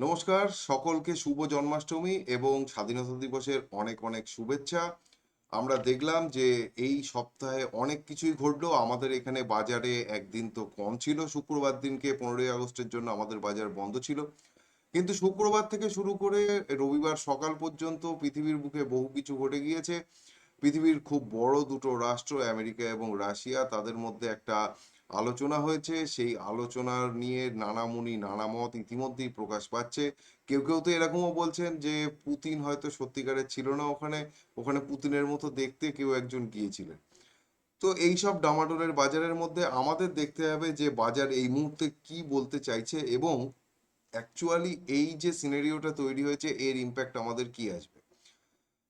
নমস্কার, সকলকে শুভ জন্মাষ্টমী এবং স্বাধীনতা দিবসের অনেক অনেক শুভেচ্ছা। আমরা দেখলাম যে এই সপ্তাহে অনেক কিছুই ঘটলো। আমাদের এখানে বাজারে একদিন তো কম ছিল, শুক্রবার দিনকে পনেরোই আগস্টের জন্য আমাদের বাজার বন্ধ ছিল। কিন্তু শুক্রবার থেকে শুরু করে রবিবার সকাল পর্যন্ত পৃথিবীর বুকে বহু কিছু ঘটে গিয়েছে। পৃথিবীর খুব বড় দুটো রাষ্ট্র, আমেরিকা এবং রাশিয়া, তাদের মধ্যে একটা আলোচনা হয়েছে, সেই আলোচনার নিয়ে নানা মুনি নানা মত ইতিমধ্যেই প্রকাশ পাচ্ছে। কেউ কেউ তো এরকমও বলছেন যে, পুতিন হয়তো সত্যিকারের ছিল না ওখানে ওখানে পুতিনের মতো দেখতে কেউ একজন গিয়েছিলেন। তো এই সব ডামাডোলের বাজারের মধ্যে আমাদের দেখতে হবে যে, বাজার এই মুহূর্তে কি বলতে চাইছে এবং অ্যাকচুয়ালি এই যে সিনারিওটা তৈরি হয়েছে, এর ইম্প্যাক্ট আমাদের কি আসবে?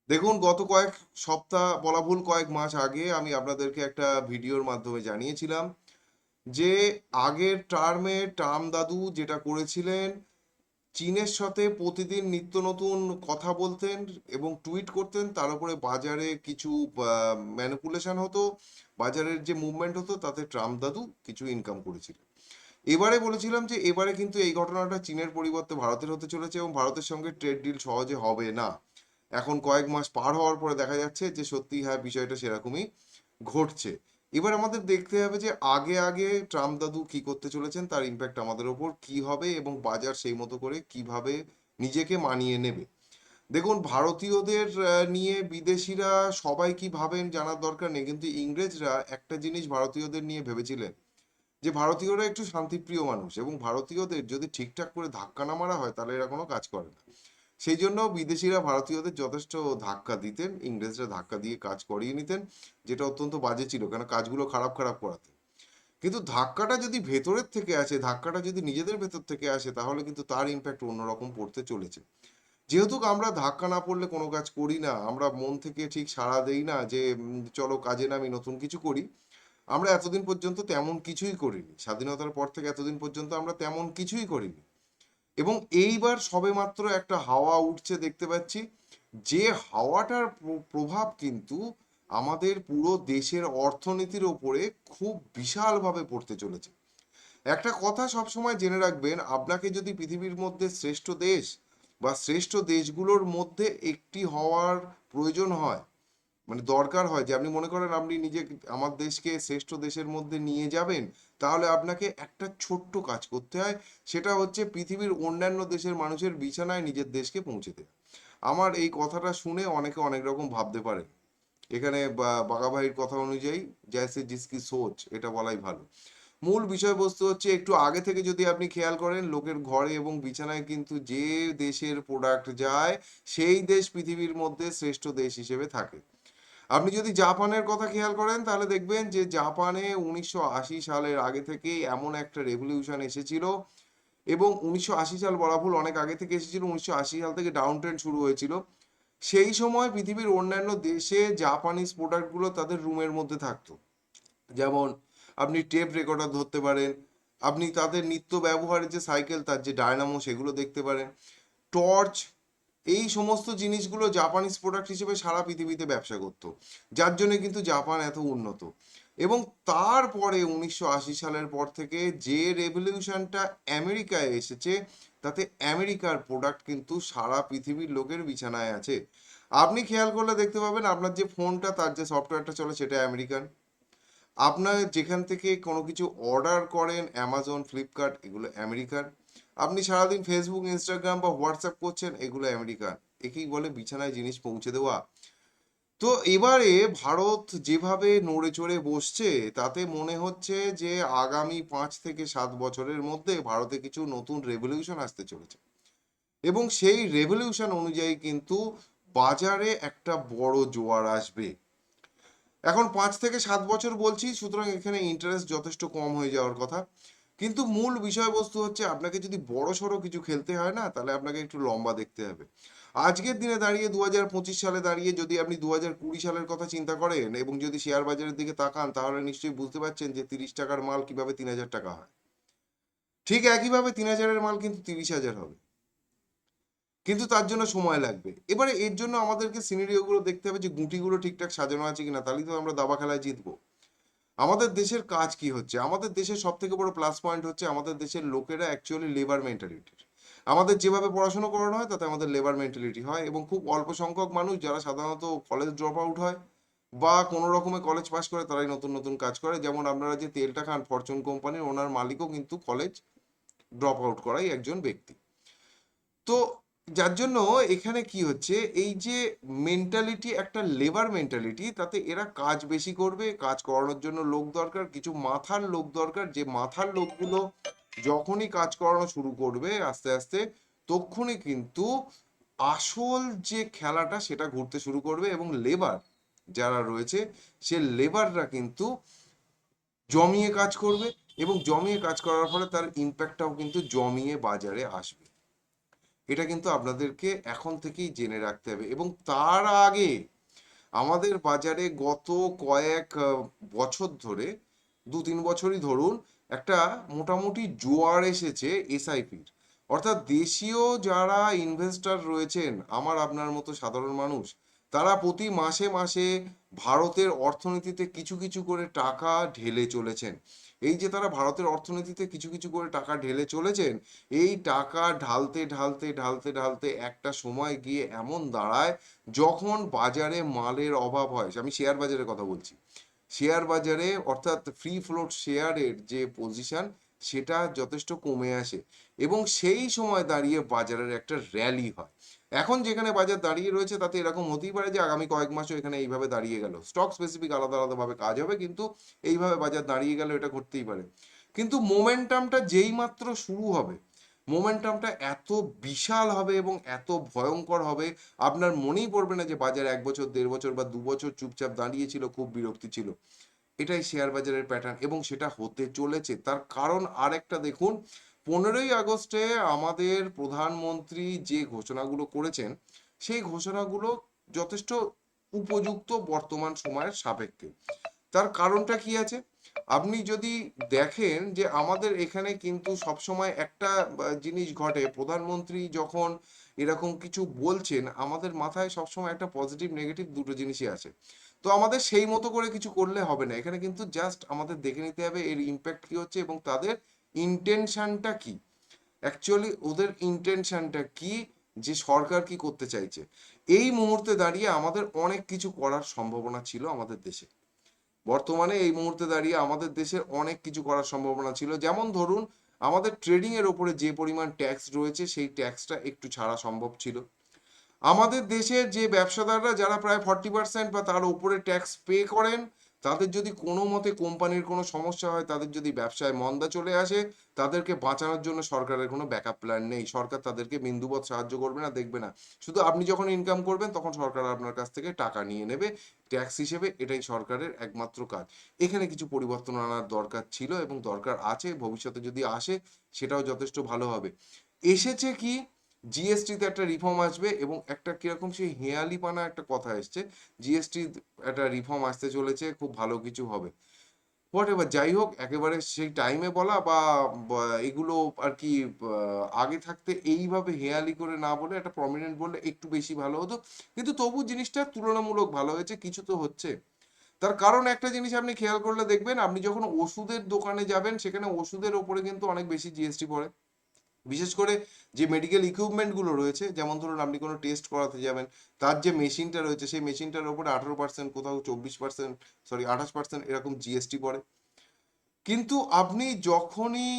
দেখুন, গত কয়েক সপ্তাহ, বলা ভুল কয়েক মাস আগে আমি আপনাদেরকে একটা ভিডিওর মাধ্যমে জানিয়েছিলাম যে আগের টার্মে টার্ম দাদু যেটা করেছিলেন, চীনের সাথে প্রতিদিন নিত্য নতুন কথা বলতেন এবং টুইট করতেন, তার উপরে বাজারে কিছু ম্যানিপুলেশন হতো, বাজারের যে মুভমেন্ট হতো, তাতে ট্রাম্প দাদু কিছু ইনকাম করেছিলেন এবারে বলেছিলাম যে, এবারে কিন্তু এই ঘটনাটা চীনের পরিবর্তে ভারতের হতে চলেছে এবং ভারতের সঙ্গে ট্রেড ডিল সহজে হবে না। এখন কয়েক মাস পার হওয়ার পরে দেখা যাচ্ছে যে সত্যি হ্যাঁ বিষয়টা সেরকমই ঘটছে। এবার আমাদের দেখতে হবে যে আগে আগে ট্রাম্প দাদু কি করতে চলেছেন, তার ইম্প্যাক্ট আমাদের ওপর কি হবে এবং বাজার সেই মতো করে কীভাবে নিজেকে মানিয়ে নেবে। দেখুন, ভারতীয়দের নিয়ে বিদেশিরা সবাই কি ভাবেন জানার দরকার নেই, কিন্তু ইংরেজরা একটা জিনিস ভারতীয়দের নিয়ে ভেবেছিলেন, যে ভারতীয়রা একটু শান্তিপ্রিয় মানুষ এবং ভারতীয়দের যদি ঠিকঠাক করে ধাক্কা না মারা হয়, তাহলে এরা কোনো কাজ করে না। সেই জন্য বিদেশিরা ভারতীয়দের যথেষ্ট ধাক্কা দিতেন, ইংরেজরা ধাক্কা দিয়ে কাজ করিয়ে নিতেন, যেটা অত্যন্ত বাজে ছিল, কেন কাজগুলো খারাপ খারাপ করাতে কিন্তু ধাক্কাটা যদি ভেতরের থেকে আসে, ধাক্কাটা যদি নিজেদের ভেতর থেকে আসে, তাহলে কিন্তু তার ইম্প্যাক্ট অন্যরকম পড়তে চলেছে। যেহেতু আমরা ধাক্কা না পড়লে কোনো কাজ করি না, আমরা মন থেকে ঠিক সাড়া দেই না যে চলো কাজে নামি, নতুন কিছু করি, আমরা এতদিন পর্যন্ত তেমন কিছুই করিনি। স্বাধীনতার পর থেকে এতদিন পর্যন্ত আমরা তেমন কিছুই করিনি। এবং এইবার সবেমাত্র একটা হাওয়া উঠছে দেখতে পাচ্ছি। যে হাওয়াটার প্রভাব কিন্তু আমাদের পুরো দেশের অর্থনীতির ওপরে খুব বিশালভাবে পড়তে চলেছে। একটা কথা সবসময় জেনে রাখবেন, আপনাকে যদি পৃথিবীর মধ্যে শ্রেষ্ঠ দেশ বা শ্রেষ্ঠ দেশগুলোর মধ্যে একটি হওয়ার প্রয়োজন হয় মানে দরকার হয় যে আপনি মনে করেন আপনি নিজে আমার দেশকে শ্রেষ্ঠ দেশের মধ্যে নিয়ে যাবেন, তাহলে আপনাকে একটা ছোট্ট কাজ করতে হয়, সেটা হচ্ছে পৃথিবীর অন্যান্য দেশের মানুষের বিছানায় নিজের দেশকে পৌঁছে দেয়। আমার এই কথাটা শুনে অনেকে অনেক রকম ভাবতে পারে। এখানে বাঘা ভাইয়ের কথা অনুযায়ী জয়সে জিসকি সোচ, এটা বলাই ভালো। মূল বিষয়বস্তু হচ্ছে একটু আগে থেকে যদি আপনি খেয়াল করেন, লোকের ঘরে এবং বিছানায় কিন্তু যে দেশের প্রোডাক্ট যায়, সেই দেশ পৃথিবীর মধ্যে শ্রেষ্ঠ দেশ হিসেবে থাকে। আপনি যদি জাপানের কথা খেয়াল করেন, তাহলে দেখবেন যে জাপানে উনিশশো আশি সালের আগে থেকেই এমন একটা রেভলিউশন এসেছিল এবং উনিশশো আশি সাল বলা ভুল অনেক আগে থেকে এসেছিল, উনিশশো আশি সাল থেকে ডাউন ট্রেন্ড শুরু হয়েছিল। সেই সময় পৃথিবীর অন্যান্য দেশে জাপানিজ প্রোডাক্টগুলো তাদের রুমের মধ্যে থাকতো। যেমন আপনি টেপ রেকর্ডার ধরতে পারেন, আপনি তাদের নিত্য ব্যবহারের যে সাইকেল তার যে ডায়নামো সেগুলো দেখতে পারেন। টর্চ এই সমস্ত জিনিসগুলো জাপানিজ প্রোডাক্ট হিসেবে সারা পৃথিবীতে ব্যবসা করতো। যার জন্য কিন্তু জাপান এত উন্নত। এবং তারপরে উনিশশো আশি সালের পর থেকে যে রেভলিউশনটা আমেরিকায় এসেছে, তাতে আমেরিকার প্রোডাক্ট কিন্তু সারা পৃথিবীর লোকের বিছানায় আছে। আপনি খেয়াল করলে দেখতে পাবেন, আপনার যে ফোনটা, তার যে সফটওয়্যারটা চলে, সেটা আমেরিকান। আপনার যেখান থেকে কোনো কিছু অর্ডার করেন অ্যামাজন ফ্লিপকার্ট এগুলো আমেরিকার। আপনি সারাদিন ফেসবুক ইনস্টাগ্রাম বা হোয়াটসঅ্যাপ করছেন, এগুলো আমেরিকার একেই বলে বিছানায় জিনিস পৌঁছে দেওয়া। তো এবারে ভারত যেভাবে নড়ে চড়ে বসছে, তাতে মনে হচ্ছে যে আগামী পাঁচ থেকে সাত বছরের মধ্যে ভারতে কিছু নতুন রেভলিউশন আসতে চলেছে। এবং সেই রেভলিউশন অনুযায়ী কিন্তু বাজারে একটা বড় জোয়ার আসবে। এখন পাঁচ থেকে সাত বছর বলছি, সুতরাং এখানে ইন্টারেস্ট যথেষ্ট কম হয়ে যাওয়ার কথা। কিন্তু মূল বিষয়বস্তু হচ্ছে আপনাকে যদি বড় সড়ো কিছু খেলতে হয় না, তাহলে আপনাকে একটু লম্বা দেখতে হবে। আজকের দিনে দাঁড়িয়ে দু পঁচিশ সালে দাঁড়িয়ে যদি আপনি দু কুড়ি সালের কথা চিন্তা করেন এবং যদি শেয়ার বাজারের দিকে তাকান, তাহলে নিশ্চয়ই বুঝতে পারছেন যে তিরিশ টাকার মাল কীভাবে তিন হাজার টাকা হয়। ঠিক একইভাবে তিন হাজারের মাল কিন্তু তিরিশ হাজার হবে। কিন্তু তার জন্য সময় লাগবে। এবারে এর জন্য আমাদেরকে সিনারিওগুলো দেখতে হবে যে গুটিগুলো ঠিকঠাক সাজানো আছে কিনা, তাহলেই তো আমরা দাবা খেলায় জিতবো। আমাদের দেশের কাজ কি হচ্ছে? আমাদের দেশের সব থেকে বড় প্লাস পয়েন্ট হচ্ছে আমাদের দেশের লোকেরা অ্যাকচুয়ালি লেবার মেন্টালিটির আমাদের যেভাবে পড়াশোনা করানো হয়, তাতে আমাদের লেবার মেন্টালিটি হয় এবং খুব অল্প সংখ্যক মানুষ যারা সাধারণত কলেজ ড্রপ আউট হয় বা কোনো রকমে কলেজ পাস করে, তারাই নতুন নতুন কাজ করে। যেমন আপনারা যে তেলটা খান ফরচুন কোম্পানির ওনার মালিকও কিন্তু কলেজ ড্রপ আউট করাই একজন ব্যক্তি। তো যার জন্য এখানে কি হচ্ছে, এই যে মেন্টালিটি একটা লেবার মেন্টালিটি তাতে এরা কাজ বেশি করবে, কাজ করানোর জন্য লোক দরকার, কিছু মাথার লোক দরকার, যে মাথার লোকগুলো যখনই কাজ করানো শুরু করবে আস্তে আস্তে তখনই কিন্তু আসল যে খেলাটা সেটা ঘুরতে শুরু করবে এবং লেবার যারা রয়েছে, সে লেবাররা কিন্তু জমিয়ে কাজ করবে এবং জমিয়ে কাজ করার ফলে তার ইম্প্যাক্টটাও কিন্তু জমিয়ে বাজারে আসবে। এটা কিন্তু আপনাদেরকে এখন থেকেই জেনে রাখতে হবে। এবং তার আগে আমাদের বাজারে গত কয়েক বছর ধরে দু তিন বছরই ধরুন, একটা মোটামুটি জোয়ার এসেছে এসআইপির। অর্থাৎ দেশীয় যারা ইনভেস্টর রয়েছেন, আমার আপনার মতো সাধারণ মানুষ, তারা প্রতি মাসে মাসে ভারতের অর্থনীতিতে কিছু কিছু করে টাকা ঢেলে চলেছেন। এই যে তারা ভারতের অর্থনীতিতে কিছু কিছু করে টাকা ঢেলে চলেছেন, এই টাকা ঢালতে ঢালতে ঢালতে ঢালতে একটা সময় গিয়ে এমন দাঁড়ায় যখন বাজারে মালের অভাব হয়। আমি শেয়ার বাজারের কথা বলছি। শেয়ার বাজারে অর্থাৎ ফ্রি ফ্লোট শেয়ারের যে পজিশন সেটা যথেষ্ট কমে আসে এবং সেই সময় দাঁড়িয়ে বাজারের একটা র্যালি হয়। এখন যেখানে বাজার দাঁড়িয়ে রয়েছে তাতে এরকম হতেই পারে যে আগামী কয়েক মাসও এখানে এইভাবে দাঁড়িয়ে গেল। স্টক স্পেসিফিক আলাদা আলাদাভাবে কাজ হবে কিন্তু এইভাবে বাজার দাঁড়িয়ে গেল এটা ঘটতেই পারে। কিন্তু মোমেন্টামটা যেই মাত্র শুরু হবে মোমেন্টামটা এত বিশাল হবে এবং এত ভয়ঙ্কর হবে, আপনার মনেই পড়বে না যে বাজার এক বছর, দেড় বছর বা দু বছর চুপচাপ দাঁড়িয়েছিল খুব বিরক্তি ছিল। এটাই শেয়ার বাজারের প্যাটার্ন এবং সেটা হতে চলেছে। তার কারণ আরেকটা দেখুন, পনেরোই আগস্টে আমাদের প্রধানমন্ত্রী যে ঘোষণাগুলো করেছেন, সেই ঘোষণাগুলো যথেষ্ট উপযুক্ত বর্তমান সময়ের সাপেক্ষে। তার কারণটা কি আছে? আপনি যদি দেখেন যে আমাদের এখানে কিন্তু সবসময় একটা জিনিস ঘটে, প্রধানমন্ত্রী যখন এরকম কিছু বলছেন, আমাদের মাথায় সবসময় একটা পজিটিভ নেগেটিভ দুটো জিনিসই আছে। তো আমাদের সেই মতো করে কিছু করলে হবে না। এখানে কিন্তু জাস্ট আমাদের দেখে নিতে হবে এর ইম্প্যাক্ট কি হচ্ছে এবং তাদের ইন্টেনশনটা কি। অ্যাকচুয়ালি ওদের ইন্টেনশনটা কি, যে সরকার কি করতে চাইছে। এই মুহূর্তে দাঁড়িয়ে আমাদের অনেক কিছু করার সম্ভাবনা ছিল আমাদের দেশে। বর্তমানে এই মুহূর্তে দাঁড়িয়ে আমাদের দেশের অনেক কিছু করার সম্ভাবনা ছিল। যেমন ধরুন, আমাদের ট্রেডিং এর ওপরে যে পরিমাণ ট্যাক্স রয়েছে, সেই ট্যাক্সটা একটু ছাড়া সম্ভব ছিল। আমাদের দেশের যে ব্যবসাদাররা যারা প্রায় ফর্টি পার্সেন্ট বা তার উপরে ট্যাক্স পে করেন, তাদের যদি কোনো মতে কোম্পানির কোনো সমস্যা হয়, তাদের যদি ব্যবসায় মন্দা চলে আসে, তাদেরকে বাঁচানোর জন্য সরকারের কোনো ব্যাকআপ প্ল্যান নেই। সরকার তাদেরকে বিন্দুবৎ সাহায্য করবে না, দেখবে না। শুধু আপনি যখন ইনকাম করবেন, তখন সরকার আপনার কাছ থেকে টাকা নিয়ে নেবে। ট্যাক্স হিসেবে এটাই সরকারের একমাত্র কাজ। এখানে কিছু পরিবর্তন আনার দরকার ছিল এবং দরকার আছে, ভবিষ্যতে যদি আসে, সেটাও যথেষ্ট ভালো হবে। এসেছে কি জিএসটিতে একটা রিফর্ম আসবে এবং একটা কীরকম সেই হেয়ালিপানা একটা কথা এসছে জিএসটি একটা রিফর্ম আসতে চলেছে, খুব ভালো কিছু হবে। হোয়াট এভার যাই হোক, একেবারে সেই টাইমে বলা বা এগুলো আর কি আগে থাকতে এইভাবে হেয়ালি করে না বলে, একটা প্রমিনেন্ট বললে একটু বেশি ভালো হতো। কিন্তু তবু জিনিসটা তুলনামূলক ভালো হয়েছে, কিছু তো হচ্ছে। তার কারণ একটা জিনিস আপনি খেয়াল করলে দেখবেন, আপনি যখন ওষুধের দোকানে যাবেন, সেখানে ওষুধের ওপরে কিন্তু অনেক বেশি জিএসটি পড়ে। বিশেষ করে যে মেডিকেল ইকুইপমেন্টগুলো রয়েছে, যেমন ধরুন আপনি কোনো টেস্ট করাতে যাবেন, তার যে মেশিনটা রয়েছে, সেই মেশিনটার উপরে আঠারো পার্সেন্ট কোথাও চব্বিশ পার্সেন্ট সরি আঠাশ পার্সেন্ট এরকম জিএসটি পড়ে। কিন্তু আপনি যখনই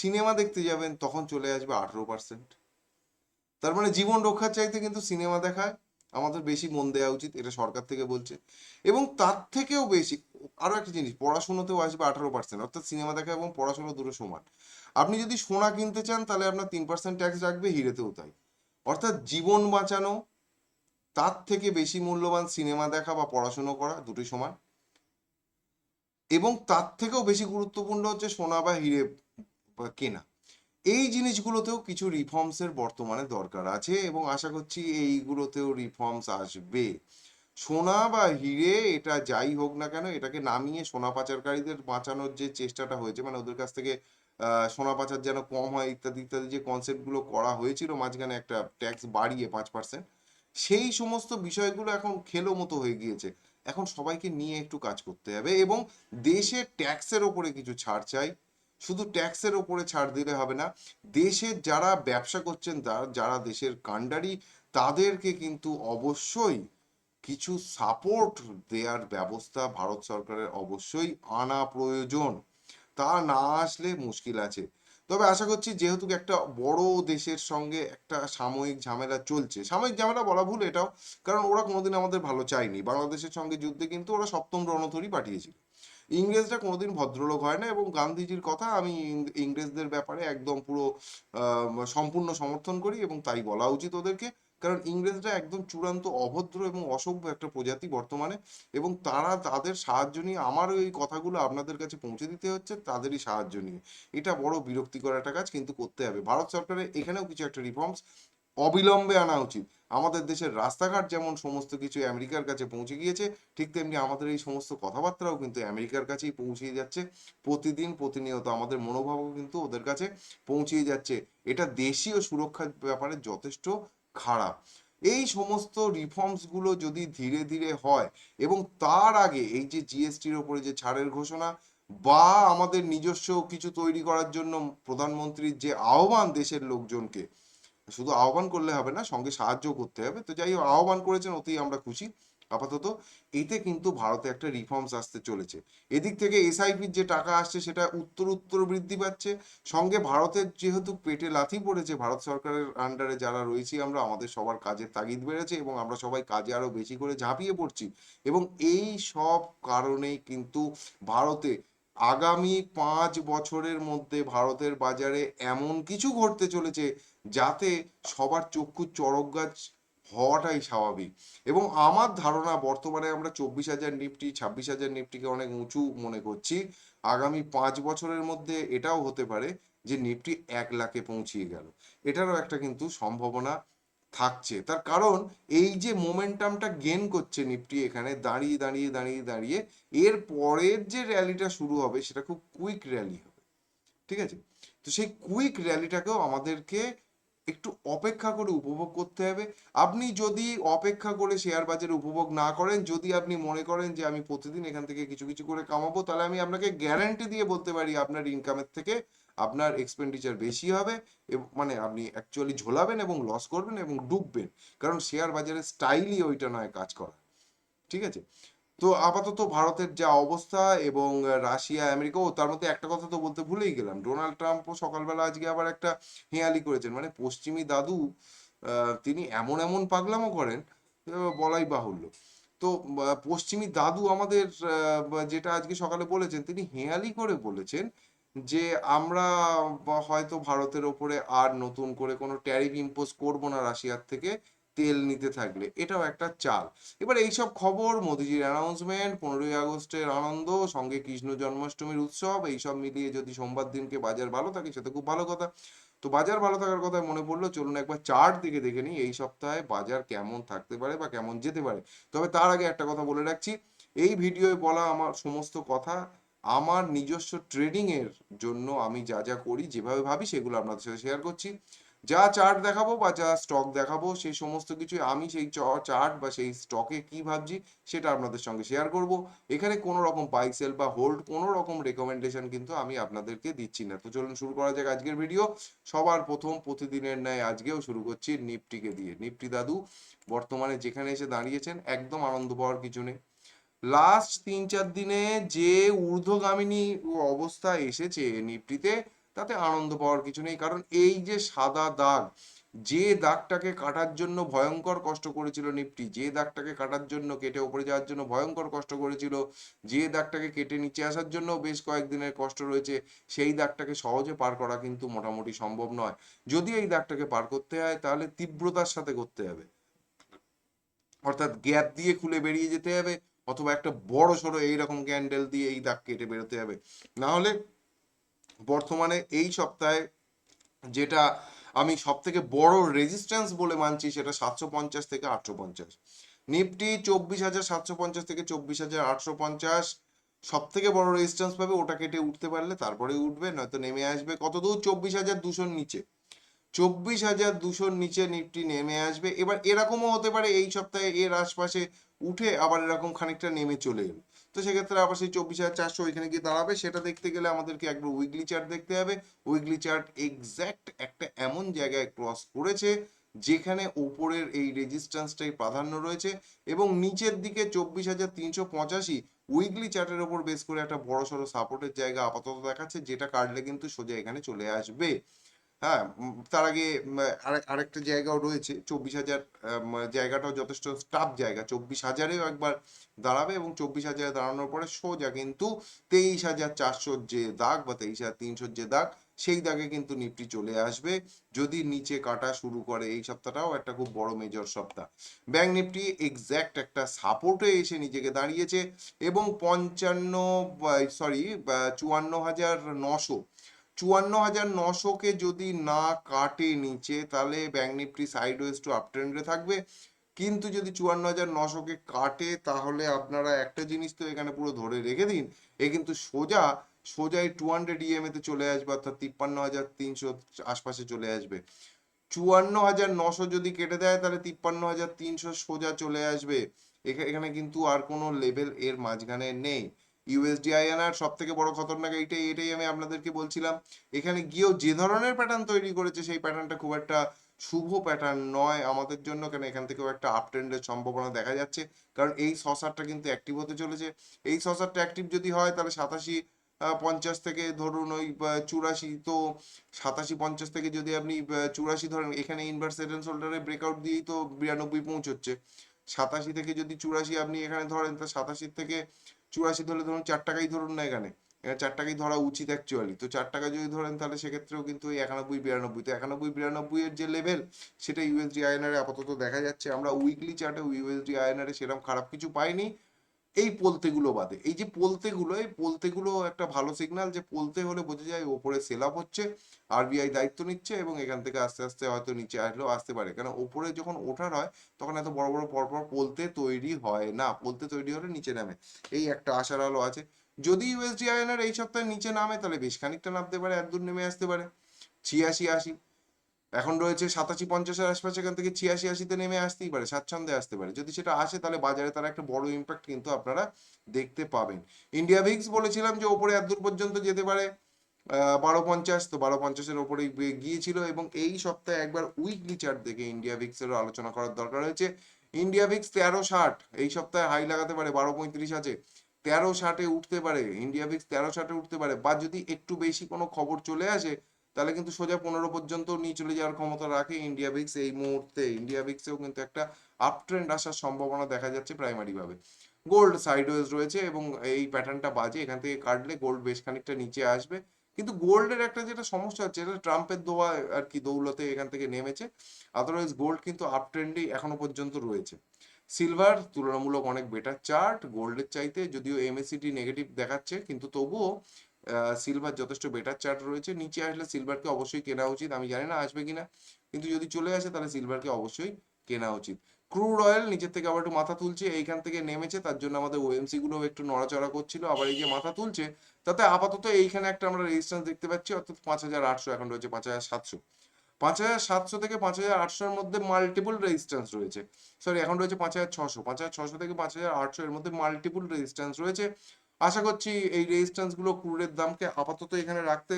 সিনেমা দেখতে যাবেন, তখন চলে আসবে আঠারো পার্সেন্ট তার মানে জীবন রক্ষার চাইতে কিন্তু সিনেমা দেখায় আমাদের বেশি মন দেওয়া উচিত, এটা সরকার থেকে বলছে। এবং তার থেকেও বেশি আরও একটা জিনিস, পড়াশোনাতেও আসবে আঠারো পার্সেন্ট অর্থাৎ সিনেমা দেখা এবং পড়াশোনা দুটো সমান। আপনি যদি সোনা কিনতে চান, তাহলে আপনার তিন পার্সেন্ট ট্যাক্স রাখবে, হিরেতেও তাই। অর্থাৎ জীবন বাঁচানো, তার থেকে বেশি মূল্যবান সিনেমা দেখা বা পড়াশুনো করা দুটোই সমান। এবং তার থেকেও বেশি গুরুত্বপূর্ণ হচ্ছে সোনা বা হিরে কেনা। এই জিনিসগুলোতেও কিছু রিফর্মস এর বর্তমানে দরকার আছে এবং আশা করছি এইগুলোতেও রিফর্মস আসবে। সোনা বা হিরে এটা যাই হোক না কেন, এটাকে নামিয়ে সোনা পাচারকারীদের বাঁচানোর যে চেষ্টাটা হয়েছে মানে ওদের কাছ থেকে সোনা পাচার যেন কম হয়, ইত্যাদি ইত্যাদি যে কনসেপ্টগুলো করা হয়েছিল, মাঝখানে একটা ট্যাক্স বাড়িয়ে পাঁচ পার্সেন্ট সেই সমস্ত বিষয়গুলো এখন খেলো মতো হয়ে গিয়েছে। এখন সবাইকে নিয়ে একটু কাজ করতে হবে এবং দেশের ট্যাক্সের ওপরে কিছু ছাড় চাই। শুধু ট্যাক্সের ওপরে ছাড় দিলে হবে না, দেশের যারা ব্যবসা করছেন যারা দেশের কাণ্ডারি, তাদেরকে কিন্তু অবশ্যই কিছু সাপোর্ট দেওয়ার ব্যবস্থা ভারত সরকারের অবশ্যই আনা প্রয়োজন। তা না আসলে মুশকিল আছে। তবে আশা করছি যেহেতু একটা বড় দেশের সঙ্গে একটা সাময়িক ঝামেলা চলছে, সাময়িক ঝামেলা বলা ভুল এটাও, কারণ ওরা কোনোদিন আমাদের ভালো চায়নি। বাংলাদেশের সঙ্গে যুদ্ধে কিন্তু ওরা সপ্তম রণতরী পাঠিয়েছিল। ইংরেজরা কোনোদিন ভদ্রলোক হয় না এবং গান্ধীজির কথা আমি ইংরেজদের ব্যাপারে একদম পুরো সম্পূর্ণ সমর্থন করি এবং তাই বলা উচিত ওদেরকে। কারণ ইংরেজরা একদম চূড়ান্ত অভদ্র এবং অসভ্য একটা প্রজাতি বর্তমানে এবং তারা তাদের সাহায্য নিয়ে আমারও এই কথাগুলো আপনাদের কাছে পৌঁছে দিতে হচ্ছে, তাদেরই সাহায্য নিয়ে। এটা বড় বিরক্তিকর একটা কাজ কিন্তু করতে হবে। ভারত সরকারের এখানেও কিছু একটা রিফর্মস অবিলম্বে আনা উচিত। আমাদের দেশের রাস্তাঘাট যেমন সমস্ত কিছু আমেরিকার কাছে পৌঁছে গিয়েছে, ঠিক তেমনি আমাদের এই সমস্ত কথাবার্তাও কিন্তু আমেরিকার কাছেই পৌঁছে যাচ্ছে। প্রতিদিন প্রতিনিয়ত আমাদের মনোভাবও কিন্তু ওদের কাছে পৌঁছে যাচ্ছে। এটা দেশীয় সুরক্ষার ব্যাপারে যথেষ্ট খারাপ। এই সমস্ত রিফর্মসগুলো যদি ধীরে ধীরে হয় এবং তার আগে এই যে জিএসটির ওপরে যে ছাড়ের ঘোষণা বা আমাদের নিজস্ব কিছু তৈরি করার জন্য প্রধানমন্ত্রীর যে আহ্বান দেশের লোকজনকে, শুধু আহ্বান করলে হবে না, সঙ্গে সাহায্য করতে হবে। তো যাই হোক, আহ্বান করেছেন ওতেই আমরা খুশি। আপাতত এতে কিন্তু ভারতে একটা রিফর্মস আসতে চলেছে। এদিক থেকে এসআইপির যে টাকা আসছে সেটা উত্তর উত্তর বৃদ্ধি পাচ্ছে। সঙ্গে ভারতের যেহেতু পেটে লাথি পড়েছে, ভারত সরকারের আন্ডারে যারা রয়েছি আমরা, আমাদের সবার কাজের তাগিদ বেড়েছে এবং আমরা সবাই কাজে আরও বেশি করে ঝাঁপিয়ে পড়ছি। এবং এই সব কারণেই কিন্তু ভারতে আগামী পাঁচ বছরের মধ্যে ভারতের বাজারে এমন কিছু ঘটতে চলেছে যাতে সবার চক্ষু চড়ক গাছ হওয়াটাই স্বাভাবিক। এবং আমার ধারণা বর্তমানে আমরা চব্বিশ হাজার নিফটি, ছাব্বিশ হাজার নিফটিকে অনেক উঁচু মনে করছি। আগামী পাঁচ বছরের মধ্যে এটাও হতে পারে যে নিফটি এক লাখে পৌঁছিয়ে গেল। এটারও একটা কিন্তু সম্ভাবনা থাকছে। তার কারণ এই যে মোমেন্টামটা গেন করছে নিফটি এখানে, দাঁড়িয়ে দাঁড়িয়ে দাঁড়িয়ে দাঁড়িয়ে, এর পরের যে র্যালিটা শুরু হবে সেটা খুব কুইক র্যালি হবে। ঠিক আছে? তো সেই কুইক র্যালিটাকেও আমাদেরকে একটু অপেক্ষা করে উপভোগ করতে হবে। আপনি যদি অপেক্ষা করে শেয়ার বাজারে উপভোগ না করেন, যদি আপনি মনে করেন যে আমি প্রতিদিন এখান থেকে কিছু কিছু করে কামাবো, তাহলে আমি আপনাকে গ্যারান্টি দিয়ে বলতে পারি আপনার ইনকামের থেকে আপনার এক্সপেন্ডিচার বেশি হবে। মানে আপনি অ্যাকচুয়ালি ঝোলাবেন এবং লস করবেন এবং ডুববেন। কারণ শেয়ার বাজারের স্টাইলই ওইটা নয় কাজ করা ঠিক আছে? তো আপাতত ভারতের যা অবস্থা এবং রাশিয়া, আমেরিকা, ও তার মধ্যে একটা কথা তো বলতে ভুলেই গেলাম। ডোনাল্ড ট্রাম্পও সকালবেলা আজকে আবার একটা হেঁয়ালি করেছেন। মানে পশ্চিমী দাদু তিনি এমন এমন পাগলামো করেন বলাই বাহুল্য। তো পশ্চিমী দাদু আমাদের যেটা আজকে সকালে বলেছেন, তিনি হেঁয়ালি করে বলেছেন যে, আমরা হয়তো ভারতের ওপরে আর নতুন করে কোনো ট্যারিফ ইম্পোজ করব না রাশিয়ার থেকে। তেল নিতে থাকলে, এটাও একটা চাল। এবার এইসব খবর, মোদিজির অ্যানাউন্সমেন্ট পনেরোই আগস্টের আনন্দ, সঙ্গে কৃষ্ণ জন্মাষ্টমীর উৎসব, এইসব মিলিয়ে যদি সোমবার দিনকে বাজার ভালো থাকে সেটা খুব ভালো কথা। তো বাজার ভালো থাকার কথা মনে পড়ল, চলুন একবার চার্ট দিকে দেখে নিই, এই সপ্তাহে বাজার কেমন থাকতে পারে বা কেমন যেতে পারে। তবে তার আগে একটা কথা বলে রাখছি, এই ভিডিওয়ে বলা আমার সমস্ত কথা, আমার নিজস্ব ট্রেডিং এর জন্য আমি যা যা করি, যেভাবে ভাবি, সেগুলো আপনাদের সাথে শেয়ার করছি। যা চার্ট দেখাবো বা যা স্টক দেখাবো, সেই সমস্ত কিছু আমি সেই চার্ট বা সেই স্টকে কি ভাবছি, সেটা আপনাদের সঙ্গে শেয়ার করব। এখানে কোনো রকম বাই সেল বা হোল্ড কোনো রকম রেকমেন্ডেশন কিন্তু আমি আপনাদেরকে দিচ্ছি না। তো চলুন শুরু করা যাক আজকের ভিডিও সবার প্রথম প্রতিদিনের ন্যায় আজকেও শুরু করছি নিফটিকে দিয়ে। নিফটি দাদু, বর্তমানে যেখানে এসে দাঁড়িয়েছেন, একদম আনন্দ পাওয়ার কিছু নেই। লাস্ট তিন চার দিনে যে ঊর্ধ্বগামিনী অবস্থা এসেছে নিফটিতে তাতে আনন্দ পাওয়ার কিছু নেই। কারণ এই যে সাদা দাগ, যে দাগটাকে কাটার জন্য ভয়ঙ্কর কষ্ট করেছিল নিফটি যে দাগটাকে কাটার জন্য কেটে উপরে যাওয়ার জন্য ভয়ঙ্কর কষ্ট করেছিল, যে দাগটাকে কেটে নিচে আসার জন্য বেশ কয়েকদিনের কষ্ট রয়েছে, সেই দাগটাকে সহজে পার করা কিন্তু মোটামুটি সম্ভব নয়। যদি এই দাগটাকে পার করতে হয়, তাহলে তীব্রতার সাথে করতে হবে। অর্থাৎ গ্যাপ দিয়ে খুলে বেরিয়ে যেতে হবে, অথবা একটা বড় সড়ো এইরকম ক্যান্ডেল দিয়ে এই দাগ কেটে বেরোতে হবে। না হলে বর্তমানে এই সপ্তাহে যেটা আমি সব থেকে বড় রেজিস্ট্যান্স বলে মানছি সেটা সাতশো পঞ্চাশ থেকে আটশো পঞ্চাশ। নিফটি চব্বিশ হাজার, সাতশো পঞ্চাশ থেকে চব্বিশ হাজার, আটশো পঞ্চাশ সব থেকে বড় রেজিস্ট্যান্স পাবে, ওটা কেটে উঠতে পারলে তারপরে উঠবে, নয়তো নেমে আসবে। কত দূর? চব্বিশ হাজার দুশোর নিচে। চব্বিশ হাজার দুশোর নিচে নিফটি নেমে আসবে। এবার এরকমও হতে পারে এই সপ্তাহে এর আশপাশে উঠে আবার এরকম খানিকটা নেমে চলে এলো। তো সেক্ষেত্রে আবার সেই চব্বিশ হাজার চারশো ওইখানে গিয়ে দাঁড়াবে। সেটা দেখতে গেলে আমাদেরকে একবার উইকলি চার্ট দেখতে হবে। উইকলি চার্ট এক্স্যাক্ট একটা এমন জায়গায় ক্রস করেছে, যেখানে ওপরের এই রেজিস্ট্যান্সটাই প্রাধান্য রয়েছে এবং নিচের দিকে চব্বিশ হাজার তিনশো পঁচাশি উইকলি চার্টের ওপর বেস করে একটা বড় সড়ো সাপোর্টের জায়গা আপাতত দেখাচ্ছে, যেটা কাটলে কিন্তু সোজা এখানে চলে আসবে। হ্যাঁ তার আগে আরেকটা জায়গাও রয়েছে, চব্বিশ হাজার জায়গাটাও যথেষ্ট স্টাফ জায়গা। চব্বিশ হাজারেও একবার দাঁড়াবে এবং চব্বিশ হাজারে দাঁড়ানোর পরে সোজা কিন্তু তেইশ হাজার চারশোর যে দাগ বা তেইশ হাজার তিনশোর যে দাগ, সেই দাগে কিন্তু নিফটি চলে আসবে। যদি নিচে কাটা শুরু করে এই সপ্তাহটাও, একটা খুব বড় মেজর সপ্তাহ। ব্যাংক নিফটি এক্স্যাক্ট একটা সাপোর্টে এসে নিজেকে দাঁড়িয়েছে এবং পঞ্চান্ন সরি চুয়ান্ন হাজার নশো চুয়ান্ন হাজার নশোকে যদি না কাটে নিচে, তাহলে bank Nifty sideways to up ট্রেন্ডে থাকবে। কিন্তু যদি চুয়ান্ন হাজার নশোকে কাটে, তাহলে আপনারা একটা জিনিস তো এখানে পুরো ধরে রেখে দিন, এ কিন্তু সোজা, সোজাই টু হান্ড্রেড ইএমএ তে চলে আসবে, অর্থাৎ তিপ্পান্ন হাজার তিনশো আশপাশে চলে আসবে। চুয়ান্ন হাজার নশো যদি কেটে দেয়, তাহলে তিপ্পান্ন হাজার তিনশো সোজা চলে আসবে। এখা- এখানে কিন্তু আর কোনো লেভেল এর মাঝখানে নেই। ইউএসডি আইএনআর সব থেকে বড় খতরনাক এইটাই, এটাই আমি আপনাদেরকে বলছিলাম। এখানে গিয়েও যে ধরনের প্যাটার্ন তৈরি করেছে, সেই প্যাটার্নটা খুব একটা শুভ প্যাটার্ন নয় আমাদের জন্য, কেন এখান থেকেও একটা আপ ট্রেন্ডের সম্ভাবনা দেখা যাচ্ছে। কারণ এই সসারটা কিন্তু অ্যাক্টিভ হতে চলেছে। এই সসারটা অ্যাক্টিভ যদি হয়, তাহলে সাতাশি পঞ্চাশ থেকে ধরুন ওই চুরাশি, তো সাতাশি, পঞ্চাশ থেকে যদি আপনি চুরাশি ধরেন, এখানে ইনভার্স হেড শোল্ডারে ব্রেকআউট দিয়েই তো বিরানব্বই পৌঁছচ্ছে। সাতাশি থেকে যদি চুরাশি আপনি এখানে ধরেন, তা সাতাশি থেকে চুরাশি ধরলে ধরুন চার টাকাই ধরুন না এখানে। চার টাকাই ধরা উচিত অ্যাকচুয়ালি তো চার টাকা যদি ধরেন তাহলে সেক্ষেত্রেও কিন্তু ওই একানব্বই, বিরানব্বই। তো একানব্বই, বিরানব্বই এর যে লেভেল সেটা ইউএসডি আয়নারে আপাতত দেখা যাচ্ছে। আমরা উইকলি চার্টে ইউএসডি আয়নারে সেরকম খারাপ কিছু পাইনি। এই পোলতেগুলো বাদে। এই যে পোলতেগুলো, এই পোলতেগুলো একটা ভালো সিগন্যাল যে পোলতে হলে বোঝা যায় ওপরে সেল আপ হচ্ছে আরবিআই দায়িত্ব নিচ্ছে এবং এখান থেকে আস্তে আস্তে হয়তো নিচে আসলেও আসতে পারে। কারণ ওপরে যখন ওঠার হয়, তখন এত বড় বড় পরপর পোলতে তৈরি হয় না। পোলতে তৈরি হলে নিচে নামে। এই একটা আশার আলো আছে। যদি ইউএসডি আইএনআর এই সপ্তাহে নিচে নামে, তাহলে বেশ খানিকটা নামতে পারে এক দূর নেমে আসতে পারে। ছিয়াশি, আশি। এখন রয়েছে সাতাশি পঞ্চাশের আশপাশে এখান থেকে ছিয়াশি আশিতে নেমে আসতেই পারে, স্বাচ্ছন্দ্যে আসতে পারে। যদি সেটা আসে তাহলে বাজারে তার একটা বড় ইম্প্যাক্ট কিন্তু আপনারা দেখতে পাবেন। ইন্ডিয়া ভিক্স বলেছিলাম যে ওপরে এতদূর পর্যন্ত যেতে পারে বারো পঞ্চাশ, তো বারো পঞ্চাশের ওপরে গিয়েছিল এবং এই সপ্তাহে একবার উইকলি চার্ট দেখে ইন্ডিয়া ভিক্সেরও আলোচনা করার দরকার হয়েছে। ইন্ডিয়া ভিক্স তেরো ষাট, এই সপ্তাহে হাই লাগাতে পারে বারো পঁয়ত্রিশ আছে। তেরো ষাটে উঠতে পারে ইন্ডিয়া ভিক্স তেরো ষাটে উঠতে পারে, বা যদি একটু বেশি কোনো খবর চলে আসে তাহলে কিন্তু সোজা পনেরো পর্যন্ত নিয়ে চলে যাওয়ার ক্ষমতা রাখে ইন্ডিয়া ভিক্স এই মুহূর্তে। ইন্ডিয়া ভিক্সেও কিন্তু একটা আপ ট্রেন্ড আসার সম্ভাবনা দেখা যাচ্ছে প্রাইমারি ভাবে। গোল্ড সাইডওয়েজ রয়েছে এবং এই প্যাটার্নটা বাজে। এখান থেকে কাটলে গোল্ড বেশ খানিকটা নিচে আসবে। কিন্তু গোল্ডের একটা যেটা সমস্যা হচ্ছে, এটা ট্রাম্পের দোয়া আর কি দৌলতে এখান থেকে নেমেছে। আদারওয়াইজ গোল্ড কিন্তু আপ ট্রেন্ডেই এখনও পর্যন্ত রয়েছে। সিলভার তুলনামূলক অনেক বেটার চার্ট গোল্ডের চাইতে যদিও এমএসিটি নেগেটিভ দেখাচ্ছে, কিন্তু তবুও সিলভার যথেষ্ট বেটার চার্ট রয়েছে। নিচে আসলে সিলভারকে অবশ্যই কেনা উচিত। আমি জানি না আসবে কিনা। কিন্তু যদি চলে আসে, তাহলে সিলভারকে অবশ্যই কেনা উচিত। ক্রুড অয়েল নিচের থেকে আবার একটু মাথা তুলছে, এইখান থেকে নেমেছে। তার জন্য আমাদের ওএমসি গুলো একটু নড়াচড়া করছিল। আবার এই যে মাথা তুলছে, তাতে আপাতত এইখানে একটা আমরা রেজিস্ট্যান্স দেখতে পাচ্ছি। অর্থাৎ পাঁচ হাজার আটশো এখন রয়েছে, পাঁচ হাজার সাতশো। পাঁচ হাজার সাতশো থেকে পাঁচ হাজার আটশোর মধ্যে মাল্টিপল রেজিস্ট্যান্স রয়েছে। সরি এখন রয়েছে পাঁচ হাজার ছশো। পাঁচ হাজার ছশো থেকে পাঁচ হাজার আটশো এর মধ্যে মাল্টিপল রেজিস্ট্যান্স রয়েছে। আশা করছি এই রেজিস্ট্যান্সগুলো ক্রুডের দামকে আপাতত এখানে রাখতে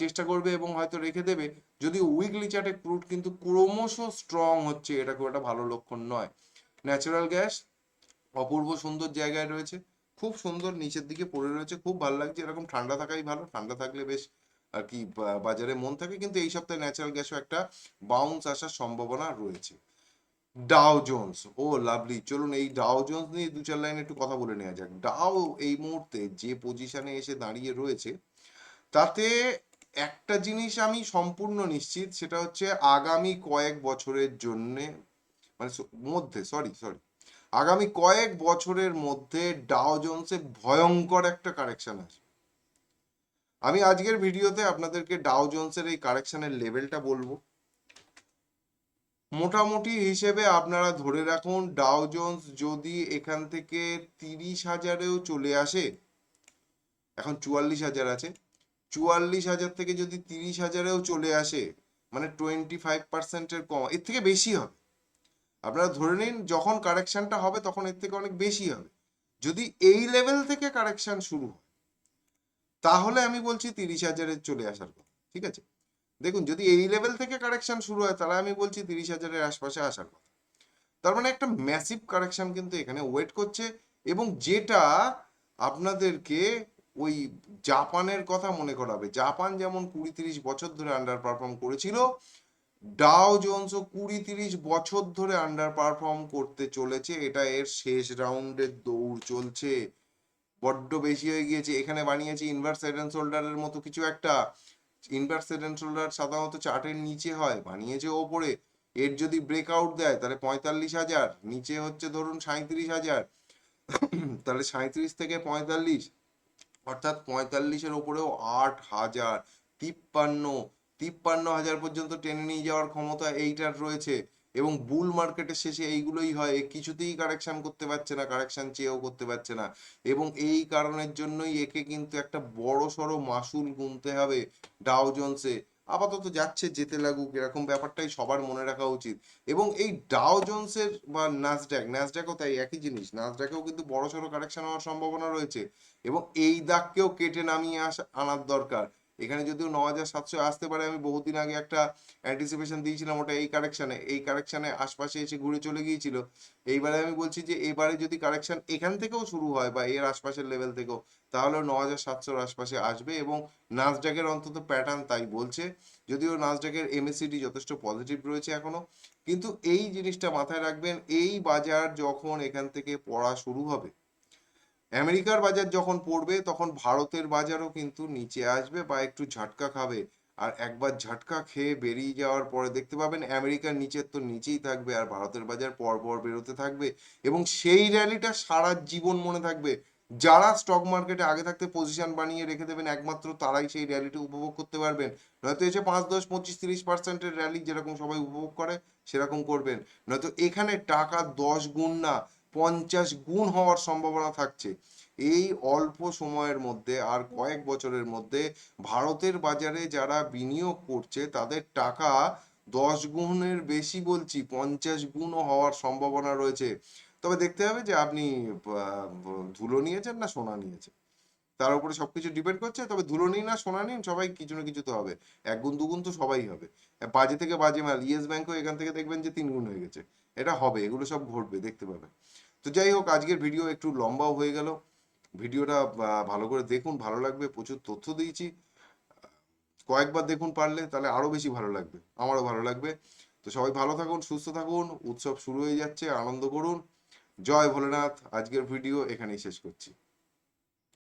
চেষ্টা করবে এবং হয়তো রেখে দেবে। যদি উইকলি চার্টে ক্রুড কিন্তু ক্রমশ স্ট্রং হচ্ছে, এটা খুব একটা ভালো লক্ষণ নয়। ন্যাচারাল গ্যাস অপূর্ব সুন্দর জায়গায় রয়েছে। খুব সুন্দর নিচের দিকে পড়ে রয়েছে, খুব ভালো লাগছে। এরকম ঠান্ডা থাকাই ভালো, ঠান্ডা থাকলে বেশ আর কি বাজারে মন থাকে, কিন্তু এই সপ্তাহে ন্যাচারাল গ্যাসও একটা বাউন্স আসার সম্ভাবনা রয়েছে। ডাও জোন্স ও লাভলি চলুন এই ডাও জোন্স নিয়ে দু চার লাইন একটু কথা বলে নেওয়া যাক। ডাও এই মুহূর্তে যে পজিশনে এসে দাঁড়িয়ে রয়েছে, তাতে একটা জিনিস আমি সম্পূর্ণ নিশ্চিত, সেটা হচ্ছে আগামী কয়েক বছরের জন্যে মানে মধ্যে সরি সরি আগামী কয়েক বছরের মধ্যে ডাও জোন্সে ভয়ঙ্কর একটা কারেকশন আসবে। আমি আজকের ভিডিওতে আপনাদেরকে ডাও জোন্সের এই কারেকশনের লেভেলটা বলব। মোটামুটি হিসেবে আপনারা ধরে রাখুন ডাও জোন্স যদি এখান থেকে তিরিশ হাজারেও চলে আসে, এখন চুয়াল্লিশ হাজার আছে, চুয়াল্লিশ হাজার থেকে যদি তিরিশ হাজারেও চলে আসে মানে টোয়েন্টি ফাইভ পার্সেন্টের কম, এর থেকে বেশি হবে। আপনারা ধরে নিন, যখন কারেকশনটা হবে, তখন এর থেকে অনেক বেশি হবে। যদি এই লেভেল থেকে কারেকশন শুরু হয়, তাহলে আমি বলছি তিরিশ হাজারের চলে আসার কথা, ঠিক আছে? দেখুন, যদি এই লেভেল থেকে কারেকশন শুরু হয়, তাহলে আমি বলছি তিরিশ হাজারের আশপাশে আসার কথা। তার মানে একটা ম্যাসিভ কারেকশন কিন্তু এখানে ওয়েট করছে এবং যেটা আপনাদেরকে ওই জাপানের কথা মনে করাবে। জাপান যেমন কুড়ি তিরিশ বছর ধরে আন্ডার পারফর্ম করেছিল, ডাও জোনসও কুড়ি তিরিশ বছর ধরে আন্ডার পারফর্ম করতে চলেছে। এটা এর শেষ রাউন্ডের দৌড় চলছে। বড্ড বেশি হয়ে গিয়েছে। এখানে বানিয়েছে ইনভার্স হেড অ্যান্ড শোল্ডারের মতো কিছু একটা। ইনভার্স হেড অ্যান্ড শোল্ডার সাধারণত চার্টের নিচে হয় বানিয়েছে ওপরে। এর যদি ব্রেকআউট দেয়, তাহলে পঁয়তাল্লিশ হাজার, নিচে হচ্ছে ধরুন সাঁত্রিশ হাজার। তাহলে সাঁত্রিশ থেকে পঁয়তাল্লিশ, অর্থাৎ পঁয়তাল্লিশের ওপরেও আট হাজার। তিপ্পান্ন তিপ্পান্ন হাজার পর্যন্ত টেনে নিয়ে যাওয়ার ক্ষমতা এইটার রয়েছে। এবং বুল মার্কেটের শেষে এইগুলোই হয়। কিছুতেই কারেকশন করতে পারছে না কারেকশন চেয়েও করতে পারছে না। এবং এই কারণের জন্যই একে কিন্তু একটা বড় সড়ো মাসুল গুনতে হবে ডাও জোনসে আপাতত যাচ্ছে, যেতে লাগুক, এরকম ব্যাপারটাই সবার মনে রাখা উচিত। এবং এই ডাও জোনসের বা নাসড্যাক নাসড্যাকও তাই একই জিনিস। নাসড্যাকেও কিন্তু বড় সড়ো কারেকশন হওয়ার সম্ভাবনা রয়েছে। এবং এই দাগকেও কেটে নামিয়ে আসা, আনার দরকার। এখানে যদিও ন হাজার সাতশো আসতে পারে, আমি বহুদিন আগে একটা অ্যান্টিসিপেশন দিয়েছিলাম ওটা এই কারেকশানে এই কারেকশানে আশপাশে এসে ঘুরে চলে গিয়েছিল। এইবারে আমি বলছি যে এবারে যদি কারেকশন এখান থেকেও শুরু হয় বা এর আশপাশের লেভেল থেকেও, তাহলে ন হাজার সাতশোর আশপাশে আসবে এবং নাসডাকের অন্তত প্যাটার্ন তাই বলছে। যদিও নাসডাকের এমএসিডি যথেষ্ট পজিটিভ রয়েছে এখনও, কিন্তু এই জিনিসটা মাথায় রাখবেন, এই বাজার যখন এখান থেকে পড়া শুরু হবে আমেরিকার বাজার যখন পড়বে, তখন ভারতের বাজারও কিন্তু নিচে আসবে বা একটু ঝাটকা খাবে। আর একবার ঝাটকা খেয়ে বেরিয়ে যাওয়ার পরে দেখতে পাবেন আমেরিকার নিচের তো নিচেই থাকবে আর ভারতের বাজার পর পর বেরোতে থাকবে এবং সেই র্যালিটা সারা জীবন মনে থাকবে। যারা স্টক মার্কেটে আগে থাকতে পজিশন বানিয়ে রেখে দেবেন, একমাত্র তারাই সেই র্যালিটি উপভোগ করতে পারবেন। নয়তো এসে পাঁচ, দশ, পঁচিশ, তিরিশ পার্সেন্টের র্যালি যেরকম সবাই উপভোগ করে, সেরকম করবেন। নয়তো এখানে টাকা দশ গুণ না পঞ্চাশ গুণ হওয়ার সম্ভাবনা থাকছে। এই অল্প সময়ের মধ্যে আর কয়েক বছরের মধ্যে ভারতের বাজারে যারা বিনিয়োগ করছে, তাদের টাকা দশ গুণের বেশি বলছি, পঞ্চাশ গুণও হওয়ার সম্ভাবনা রয়েছে। তবে দেখতে হবে যে আপনি ধুলো নিয়েছেন না সোনা নিয়েছেন। তার উপরে সবকিছু ডিপেন্ড করছে, তবে ধুলো নিন না সোনা নিন, সবাই কিছু না কিছু তো হবে। এক গুণ দুগুণ তো সবাই হবে। বাজে থেকে বাজে মাল, ইয়েস ব্যাংকও এখান থেকে দেখবেন যে তিন গুণ হয়ে গেছে। এটা হবে, এগুলো সব ঘটবে, দেখতে পাবেন। তো যাই হোক, আজকের ভিডিও একটু লম্বাও হয়ে গেল। ভিডিওটা ভালো করে দেখুন, ভালো লাগবে, প্রচুর তথ্য দিয়েছি। কয়েকবার দেখুন পারলে, তাহলে আরও বেশি ভালো লাগবে, আমারও ভালো লাগবে। তো সবাই ভালো থাকুন, সুস্থ থাকুন, উৎসব শুরু হয়ে যাচ্ছে, আনন্দ করুন। জয় ভোলেনাথ, আজকের ভিডিও এখানেই শেষ করছি।